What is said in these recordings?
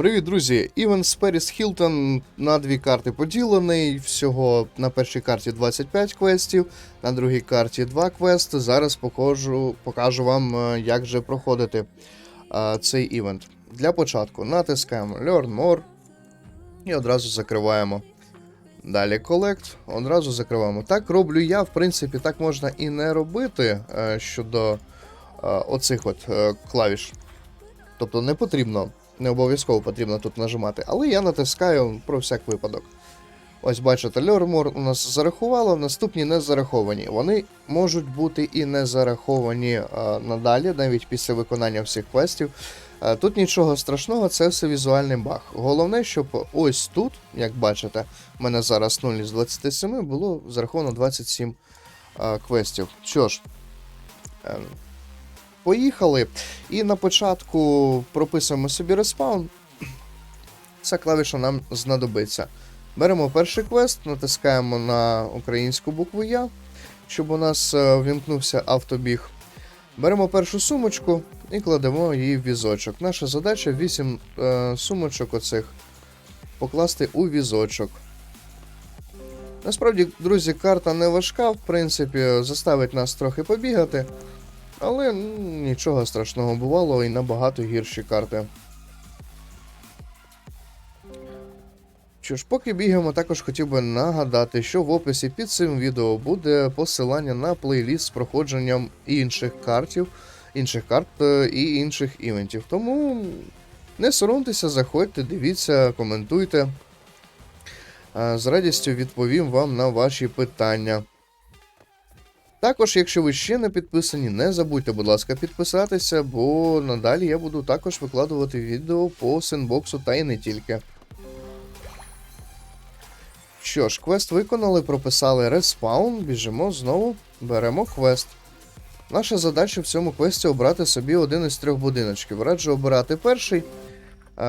Привіт, друзі! Івен Сперіс Хілтон на дві карти поділений. Всього на першій карті 25 квестів, на другій карті 2 квести. Зараз покажу, покажу вам, е, як же проходити е, цей івент. Для початку натискаємо Learn More і одразу закриваємо. Далі Collect, одразу закриваємо. Так роблю я, в принципі, так можна і не робити е, щодо е, оцих от е, клавіш. Тобто не потрібно, не обов'язково потрібно тут нажимати, але я натискаю про всяк випадок. Ось бачите, Льормор у нас зарахувало, наступні не зараховані. Вони можуть бути і не зараховані а, надалі, навіть після виконання всіх квестів. А, тут нічого страшного, це все візуальний баг. Головне, щоб ось тут, як бачите, в мене зараз 0 з 27 було зараховано 27 а, квестів. Що ж, е, Поїхали. І на початку прописуємо собі респаун. Ця клавіша нам знадобиться. Беремо перший квест, натискаємо на українську букву Я, щоб у нас е, вімкнувся автобіг. Беремо першу сумочку і кладемо її в візочок. Наша задача 8 е, сумочок оцих покласти у візочок. Насправді, друзі, карта не важка, в принципі, заставить нас трохи побігати. Але ну, нічого страшного бувало і набагато гірші карти. Що ж, поки бігаємо, також хотів би нагадати, що в описі під цим відео буде посилання на плейліст з проходженням інших картів, інших карт е, і інших івентів. Тому не соромтеся, заходьте, дивіться, коментуйте. Е, З радістю відповім вам на ваші питання. Також, якщо ви ще не підписані, не забудьте, будь ласка, підписатися, бо надалі я буду також викладувати відео по синбоксу та й не тільки. Що ж, квест виконали, прописали респаун, біжимо знову, беремо квест. Наша задача в цьому квесті обрати собі один із трьох будиночків. Раджу обирати перший,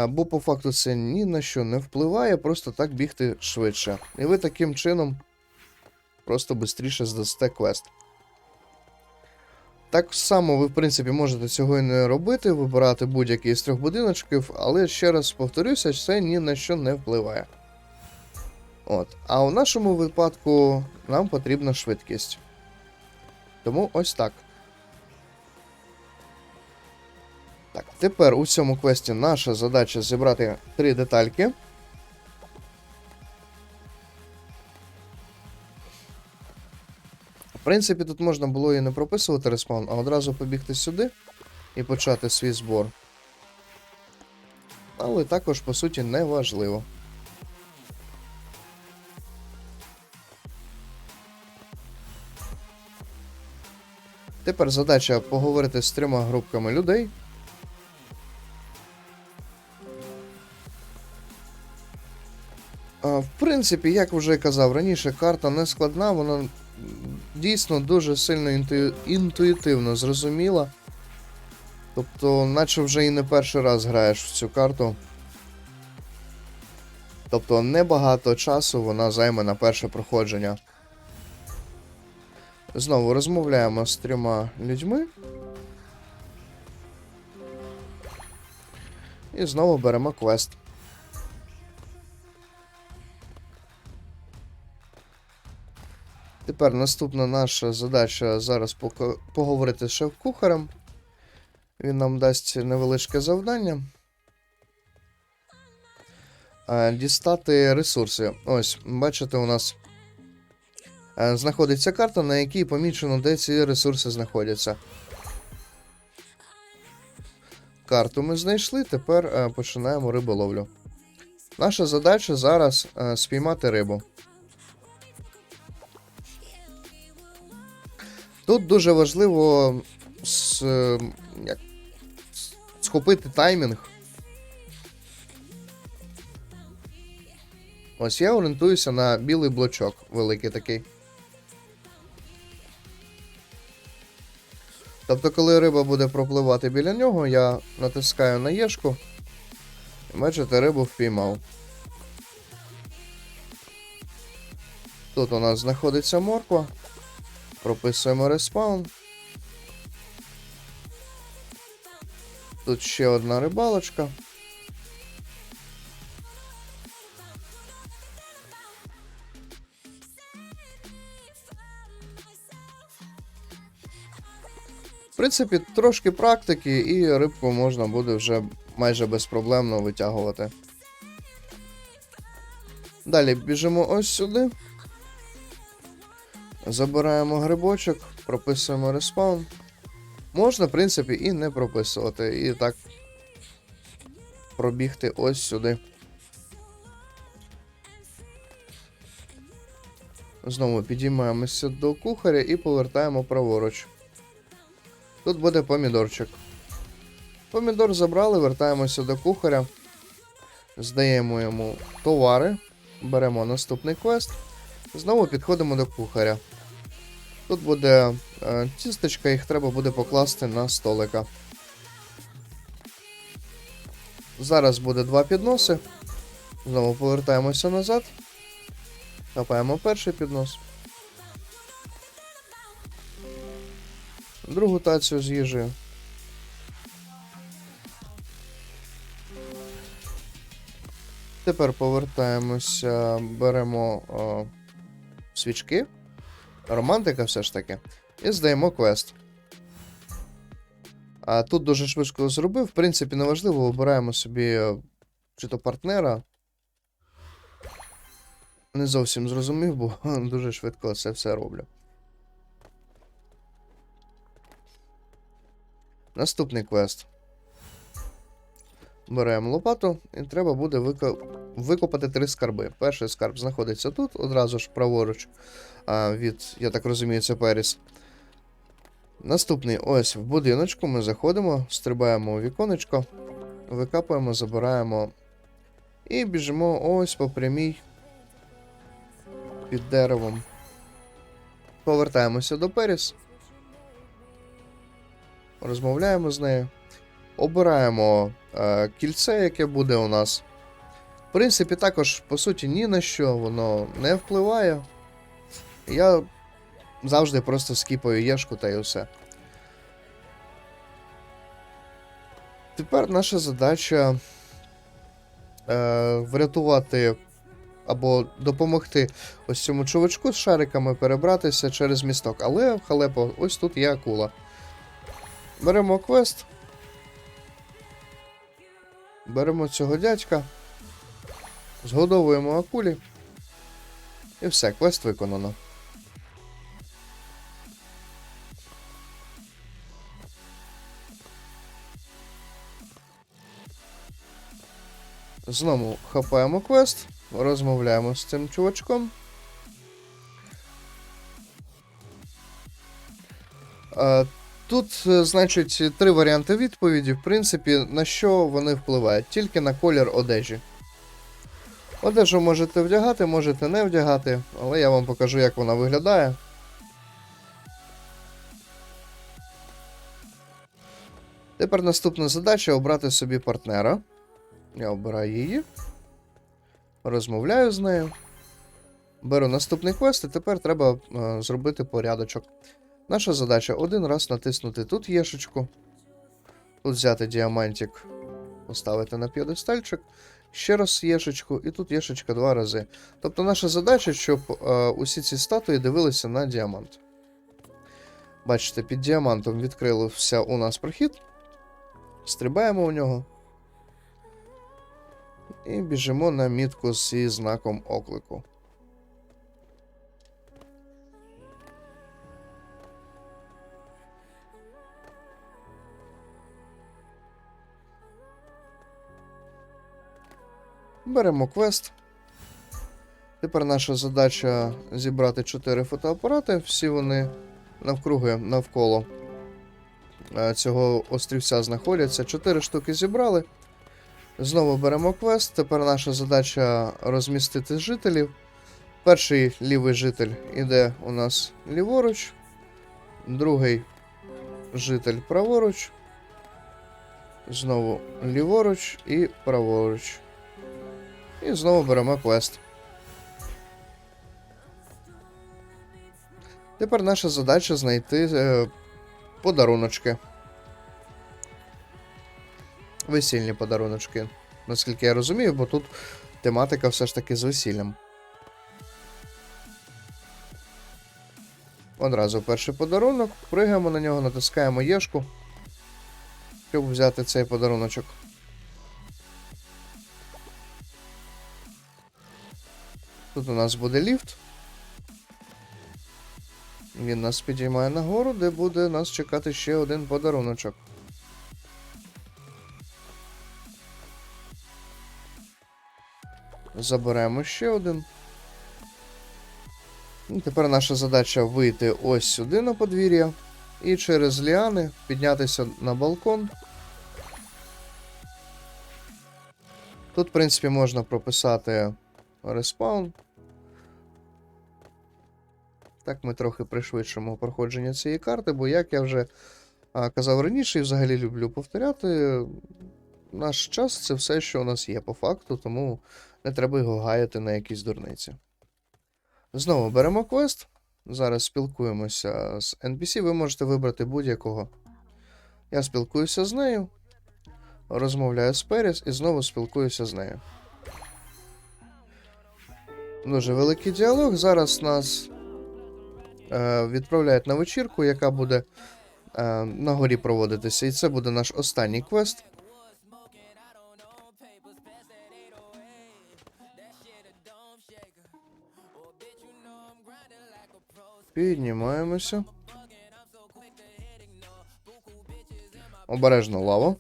бо по факту це ні на що не впливає, просто так бігти швидше. І ви таким чином просто швидше здасте квест. Так само ви, в принципі, можете цього і не робити, вибирати будь-який з трьох будиночків, але ще раз повторюся, це ні на що не впливає. От. А у нашому випадку нам потрібна швидкість. Тому ось так. Так, тепер у цьому квесті наша задача зібрати три детальки. В принципі, тут можна було і не прописувати респаун, а одразу побігти сюди і почати свій збор. Але також, по суті, не важливо. Тепер задача поговорити з трьома групками людей. В принципі, як вже казав раніше, карта не складна, вона дійсно дуже сильно інту... інтуїтивно зрозуміла. Тобто, наче вже і не перший раз граєш в цю карту. Тобто небагато часу вона займе на перше проходження. Знову розмовляємо з трьома людьми. І знову беремо квест. Тепер наступна наша задача зараз поговорити з шеф-кухарем. Він нам дасть невеличке завдання. Е, Дістати ресурси. Ось, бачите, у нас е, знаходиться карта, на якій помічено, де ці ресурси знаходяться. Карту ми знайшли, тепер е, починаємо риболовлю. Наша задача зараз спіймати рибу. Тут дуже важливо с, е, як, схопити таймінг. Ось я орієнтуюся на білий блочок, великий такий. Тобто, коли риба буде пропливати біля нього, я натискаю на єшку. І бачите, рибу впіймав. Тут у нас знаходиться морква. Прописуємо респаун. Тут ще одна рибалочка. В принципі, трошки практики, і рибку можна буде вже майже безпроблемно витягувати. Далі біжимо ось сюди. Забираємо грибочок, прописуємо респаун. Можна, в принципі, і не прописувати. І так пробігти ось сюди. Знову підіймаємося до кухаря і повертаємо праворуч. Тут буде помідорчик. Помідор забрали, вертаємося до кухаря. Здаємо йому товари. Беремо наступний квест. Знову підходимо до кухаря. Тут буде е, тістечка, їх треба буде покласти на столика. Зараз буде два підноси. Знову повертаємося назад. Хапаємо перший піднос. Другу тацію з їжею. Тепер повертаємося, беремо о, свічки. Романтика все ж таки. І здаємо квест. А тут дуже швидко зробив. В принципі, неважливо, вибираємо собі е, чи то партнера. Не зовсім зрозумів, бо дуже швидко це все роблю. Наступний квест. Беремо лопату, і треба буде викопати три скарби. Перший скарб знаходиться тут, одразу ж праворуч від, я так розумію, це Періс. Наступний ось в будиночку ми заходимо, стрибаємо у віконечко, викапуємо, забираємо і біжимо ось по прямій під деревом. Повертаємося до Періс. Розмовляємо з нею. Обираємо кільце, яке буде у нас. В принципі, також, по суті, ні на що воно не впливає. Я завжди просто скіпаю єшку та й усе. Тепер наша задача е, врятувати або допомогти ось цьому чувачку з шариками перебратися через місток. Але халепо, ось тут є акула. Беремо квест. Беремо цього дядька. Згодовуємо акулі. І все, квест виконано. Знову хапаємо квест, розмовляємо з цим чувачком. Тут, е, значить, три варіанти відповіді. В принципі, на що вони впливають? Тільки на колір одежі. Одежу можете вдягати, можете не вдягати, але я вам покажу, як вона виглядає. Тепер наступна задача обрати собі партнера. Я обираю її. Розмовляю з нею. Беру наступний квест, і тепер треба е, зробити порядочок. Наша задача один раз натиснути тут єшечку. Тут взяти діамантик, поставити на п'єдестальчик. Ще раз єшечку, і тут єшечка два рази. Тобто наша задача, щоб е, усі ці статуї дивилися на діамант. Бачите, під діамантом відкрився у нас прохід. Стрибаємо у нього. І біжимо на мітку зі знаком оклику. Беремо квест. Тепер наша задача зібрати 4 фотоапарати. Всі вони навкруги навколо е, цього острівця знаходяться. 4 штуки зібрали. Знову беремо квест. Тепер наша задача розмістити жителів. Перший лівий житель іде у нас ліворуч, другий житель праворуч. Знову ліворуч і праворуч. І знову беремо квест. Тепер наша задача знайти е, подаруночки. Весільні подаруночки. Наскільки я розумію, бо тут тематика все ж таки з весіллям. Одразу перший подарунок. Пригаємо на нього, натискаємо Єшку, щоб взяти цей подаруночок. Тут у нас буде ліфт. Він нас підіймає нагору, де буде нас чекати ще один подаруночок. Заберемо ще один. Тепер наша задача вийти ось сюди на подвір'я і через ліани піднятися на балкон. Тут, в принципі, можна прописати респаун. Так ми трохи пришвидшимо проходження цієї карти, бо як я вже казав раніше, і взагалі люблю повторяти, наш час це все, що у нас є по факту, тому не треба його гаяти на якісь дурниці. Знову беремо квест. Зараз спілкуємося з NPC. Ви можете вибрати будь-якого. Я спілкуюся з нею, розмовляю з Періс і знову спілкуюся з нею. Дуже великий діалог. Зараз нас е, відправляють на вечірку, яка буде е, на горі проводитися. І це буде наш останній квест. Піднімаємося. Обережно лава.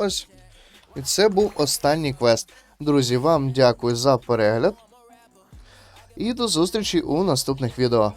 Ось. І це був останній квест. Друзі, вам дякую за перегляд. І до зустрічі у наступних відео.